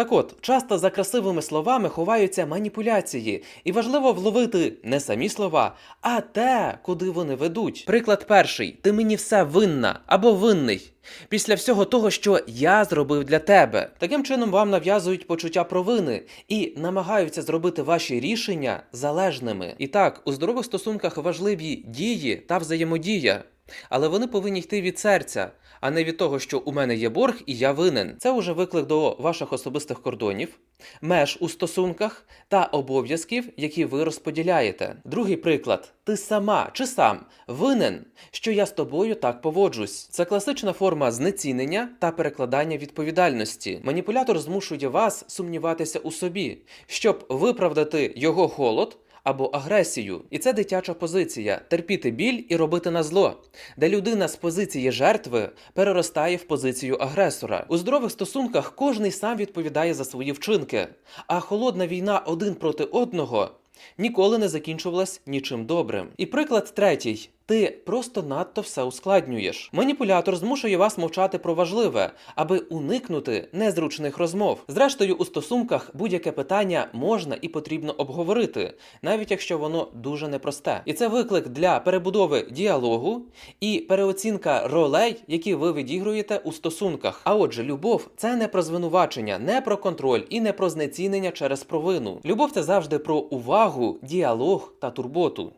Так от, часто за красивими словами ховаються маніпуляції, і важливо вловити не самі слова, а те, куди вони ведуть. Приклад перший: ти мені все винна або винний. Після всього того, що я зробив для тебе, таким чином вам нав'язують почуття провини і намагаються зробити ваші рішення залежними. І так, у здорових стосунках важливі дії та взаємодія. Але вони повинні йти від серця, а не від того, що у мене є борг і я винен. Це уже виклик до ваших особистих кордонів, меж у стосунках та обов'язків, які ви розподіляєте. Другий приклад: ти сама чи сам винен, що я з тобою так поводжусь. Це класична форма знецінення та перекладання відповідальності. Маніпулятор змушує вас сумніватися у собі, щоб виправдати його холод або агресію. І це дитяча позиція терпіти біль і робити на зло, де людина з позиції жертви переростає в позицію агресора. У здорових стосунках кожний сам відповідає за свої вчинки, а холодна війна один проти одного. Ніколи не закінчувалась нічим добрим. І приклад третій: ти просто надто все ускладнюєш. Маніпулятор змушує вас мовчати про важливе, аби уникнути незручних розмов. Зрештою, у стосунках будь-яке питання можна і потрібно обговорити, навіть якщо воно дуже непросте. І це виклик для перебудови діалогу і переоцінка ролей, які ви відігруєте у стосунках. А отже, любов це не про звинувачення, не про контроль і не про знецінення через провину. Любов це завжди про увагу, діалог та турботу.